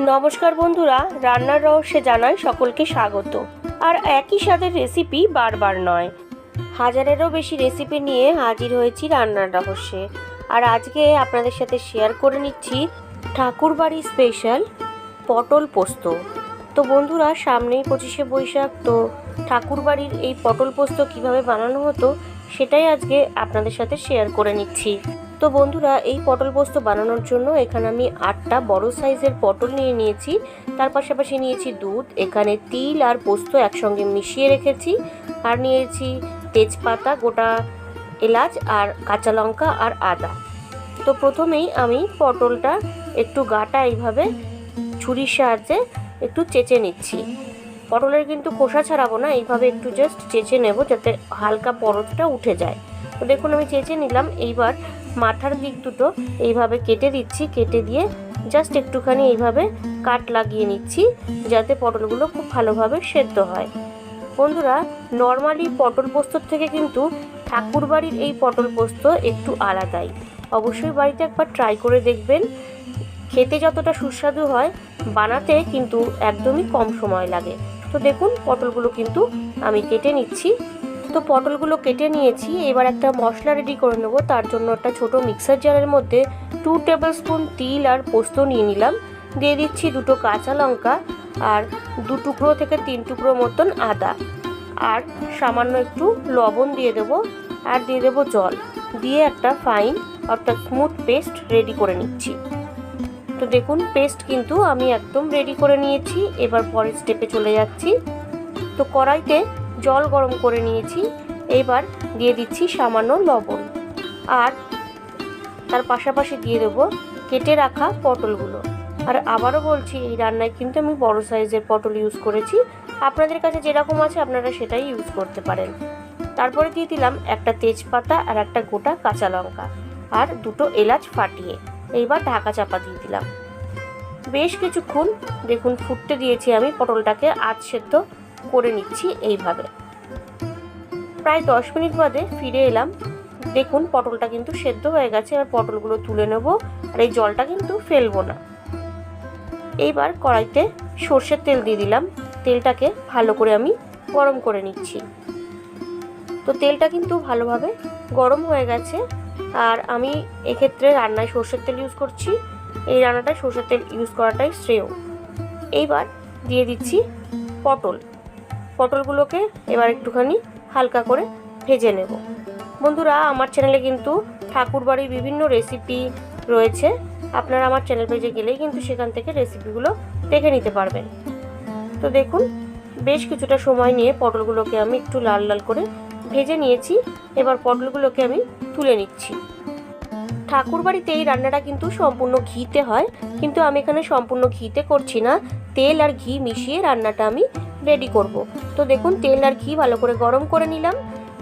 নমস্কার বন্ধুরা, রান্নার রহস্যে জানাই সকলকে স্বাগত। আর একই স্বাদের রেসিপি বারবার নয়। হাজারেরও বেশি রেসিপি নিয়ে হাজির হয়েছি রান্নার রহস্যে। আর আজকে আপনাদের সাথে শেয়ার করে নিচ্ছি ঠাকুরবাড়ি স্পেশাল পটল পোস্ত। তো বন্ধুরা, সামনেই পঁচিশে বৈশাখ, তো ঠাকুরবাড়ির এই পটল পোস্ত কীভাবে বানানো হতো, সেটাই আজকে আপনাদের সাথে শেয়ার করে নিচ্ছি। তো বন্ধুরা, এই পটল পোস্ত বানানোর জন্য এখানে আমি আটটা বড় সাইজের পটল নিয়ে নিয়েছি। তার পাশাপাশি নিয়েছি দুধ, এখানে তিল আর পোস্ত একসঙ্গে মিশিয়ে রেখেছি। আর নিয়েছি তেজপাতা, গোটা এলাচ আর কাঁচা লঙ্কা আর আদা। তো প্রথমেই আমি পটলটা একটু গাটা এইভাবে ছুরির সাহায্যে একটু চেঁচে নিচ্ছি। পটলের কিন্তু খোসা ছাড়াবো না, এইভাবে একটু জাস্ট চেঁচে নেব যাতে হালকা পরতটা উঠে যায়। তো দেখুন, আমি চেঁচে নিলাম। এইবার মাথার দিক দুটো এইভাবে কেটে দিচ্ছি, কেটে দিয়ে জাস্ট একটুখানি এইভাবে কাট লাগিয়ে নিচ্ছি, যাতে পটলগুলো খুব ভালোভাবে সেদ্ধ হয়। বন্ধুরা নর্মালি পটল পোস্তর থেকে কিন্তু ঠাকুরবাড়ির এই পটল পোস্ত একটু আলাদাই। অবশ্যই বাড়িতে একবার ট্রাই করে দেখবেন। খেতে যতটা সুস্বাদু হয়, বানাতে কিন্তু একদমই কম সময় লাগে। তো দেখুন, পটলগুলো কিন্তু আমি কেটে নিচ্ছি। তো পটলগুলো কেটে নিয়েছি। এবার একটা মশলা রেডি করে নেব। তার জন্য একটা ছোট মিক্সার জারের মধ্যে টু টেবিল স্পুন তিল আর পোস্ত নিয়ে নিলাম। দিয়ে দিচ্ছি দুটো কাঁচা লঙ্কা আর দু টুকরো থেকে তিন টুকরো মতন আদা। আর সামান্য একটু লবণ দিয়ে দেবো আর দিয়ে দেবো জল। দিয়ে একটা ফাইন অর্থাৎ স্মুথ পেস্ট রেডি করে নিচ্ছি। তো দেখুন পেস্ট কিন্তু আমি একদম রেডি করে নিয়েছি। এবার পরের স্টেপে চলে যাচ্ছি। তো কড়াইতে জল গরম করে নিয়েছি। এবার দিয়ে দিচ্ছি সামান্য লবণ। আর তার পাশাপাশি দিয়ে দেবো কেটে রাখা পটলগুলো। আর আবারও বলছি, এই রান্নায় কিন্তু আমি বড় সাইজের পটল ইউজ করেছি। আপনাদের কাছে যেরকম আছে আপনারা সেটাই ইউজ করতে পারেন। তারপরে দিয়ে দিলাম একটা তেজপাতা আর একটা গোটা কাঁচা লঙ্কা। আর দুটো এলাচ ফাটিয়ে এইবার ঢাকা চাপা দিয়ে দিলাম। বেশ কিছুক্ষণ দেখুন, ফুটতে দিয়েছি আমি পটলটাকে। আধ সেদ্ধ করে নিচ্ছি এইভাবে। প্রায় দশ মিনিট বাদে ফিরে এলাম। দেখুন, পটলটা কিন্তু সেদ্ধ হয়ে গেছে, এবার পটলগুলো তুলে নেব, আর এই জলটা কিন্তু ফেলব না। এইবার কড়াইতে সর্ষের তেল দিয়ে দিলাম। তেলটাকে ভালো করে আমি গরম করে নিচ্ছি। তো তেলটা কিন্তু ভালোভাবে গরম হয়ে গেছে, আর আমি এক্ষেত্রে রান্নায় সর্ষের তেল ইউজ করছি। এই রান্নাটায় সর্ষের তেল ইউজ করাটাই শ্রেয়। এইবার দিয়ে দিচ্ছি পটল। পটলগুলোকে এবার একটুখানি হালকা করে ভেজে নেব। বন্ধুরা, আমার চ্যানেলে কিন্তু ঠাকুরবাড়ির বিভিন্ন রেসিপি রয়েছে। আপনারা আমার চ্যানেল পেজে গেলেই কিন্তু সেখান থেকে রেসিপিগুলো দেখে নিতে পারবেন। তো দেখুন, বেশ কিছুটা সময় নিয়ে পটলগুলোকে আমি একটু লাল লাল করে ভেজে নিয়েছি। এবার পটলগুলোকে আমি তুলে নিচ্ছি। ঠাকুরবাড়িতে এই রান্নাটা কিন্তু সম্পূর্ণ ঘিতে হয়। কিন্তু আমি এখানে সম্পূর্ণ ঘিতে করছি না। তেল আর ঘি মিশিয়ে রান্নাটা আমি রেডি করব। তো দেখুন, তেল আর ঘি ভালো করে গরম করে নিলাম।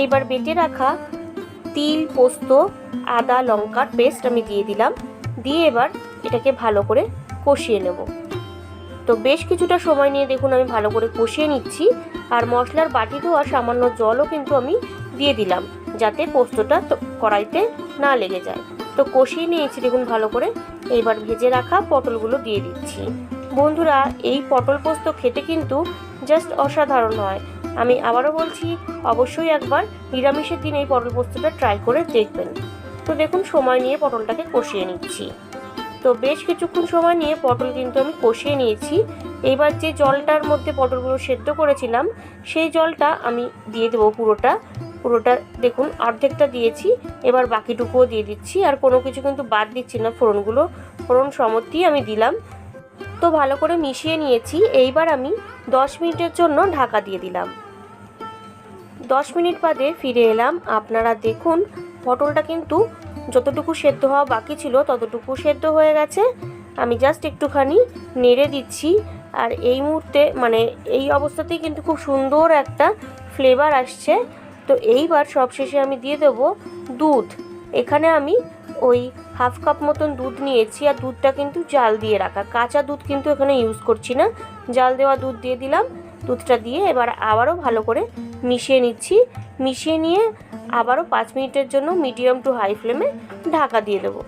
এইবার বেটে রাখা তিল, পোস্ত, আদা, লঙ্কার পেস্ট আমি দিয়ে দিলাম। দিয়ে এবার এটাকে ভালো করে কষিয়ে নেব। তো বেশ কিছুটা সময় নিয়ে দেখুন, আমি ভালো করে কষিয়ে নিচ্ছি। আর মশলার বাটি ধোয়া সামান্য জলও কিন্তু আমি দিয়ে দিলাম, যাতে পোস্তটা কড়াইতে না লেগে যায়। তো কষিয়ে নিয়েছি দেখুন ভালো করে। এইবার ভেজে রাখা পটলগুলো দিয়ে দিচ্ছি। বন্ধুরা, এই পটল পোস্ত খেতে কিন্তু জাস্ট অসাধারণ হয়। আমি আবারও বলছি, অবশ্যই একবার নিরামিষের দিন এই পটল পোস্তটা ট্রাই করে দেখবেন। তো দেখুন, সময় নিয়ে পটলটাকে কষিয়ে নিচ্ছি। তো বেশ কিছুক্ষণ সময় নিয়ে পটল কিন্তু আমি কষিয়ে নিয়েছি। এবার যে জলটার মধ্যে পটলগুলো সেদ্ধ করেছিলাম, সেই জলটা আমি দিয়ে দেবো পুরোটা। পুরোটা দেখুন, অর্ধেকটা দিয়েছি, এবার বাকিটুকুও দিয়ে দিচ্ছি, আর কোনো কিছু কিন্তু বাদ দিচ্ছি না, ফোড়নগুলো। ফোড়ন সমর্থি আমি দিলাম। তো ভালো করে মিশিয়ে নিয়েছি, এইবার আমি দশ মিনিটের জন্য ঢাকা দিয়ে দিলাম। দশ মিনিট বাদে ফিরে এলাম, আপনারা দেখুন, পটলটা কিন্তু যতটুকু সেদ্ধ হওয়া বাকি ছিল, ততটুকু সেদ্ধ হয়ে গেছে। আমি জাস্ট একটুখানি নেড়ে দিচ্ছি, আর এই মুহূর্তে মানে এই অবস্থাতেই কিন্তু খুব সুন্দর একটা ফ্লেভার আসছে। তো এইবার সবশেষে আমি দিয়ে দেবো দুধ। এখানে আমি ওই হাফ কাপ মতন দুধ নিয়েছি আর দুধটা কিন্তু জাল দিয়ে রাখা। কাঁচা দুধ কিন্তু এখানে ইউজ করছি না। জাল দেওয়া দুধ দিয়ে দিলাম। দুধটা দিয়ে এবার আবারও ভালো করে মিশিয়ে নিচ্ছি। মিশিয়ে নিয়ে আবারও পাঁচ মিনিটের জন্য মিডিয়াম টু হাই ফ্লেমে ঢাকা দিয়ে দেবো।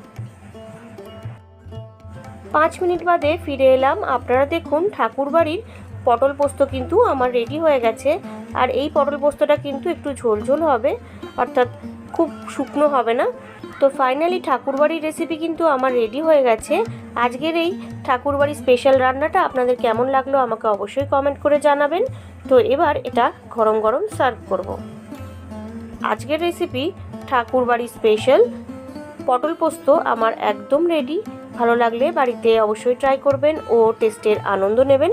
পাঁচ মিনিট বাদে ফিরে এলাম। আপনারা দেখুন ঠাকুরবাড়ির পটল পোস্ত কিন্তু আমার রেডি হয়ে গেছে। আর এই পটল পোস্তটা কিন্তু একটু ঝোলঝোল হবে, অর্থাৎ খুব শুকনো হবে না। তো ফাইনালি ঠাকুরবাড়ির রেসিপি কিন্তু আমার রেডি হয়ে গেছে। আজকের এই ঠাকুরবাড়ির স্পেশাল রান্নাটা আপনাদের কেমন লাগল আমাকে অবশ্যই কমেন্ট করে জানাবেন। তো এবার এটা গরম গরম সার্ভ করব। আজকের রেসিপি ঠাকুরবাড়ি স্পেশাল পটল পোস্ত আমার একদম রেডি ভালো লাগলে বাড়িতে অবশ্যই ট্রাই করবেন ও টেস্টের আনন্দ নেবেন।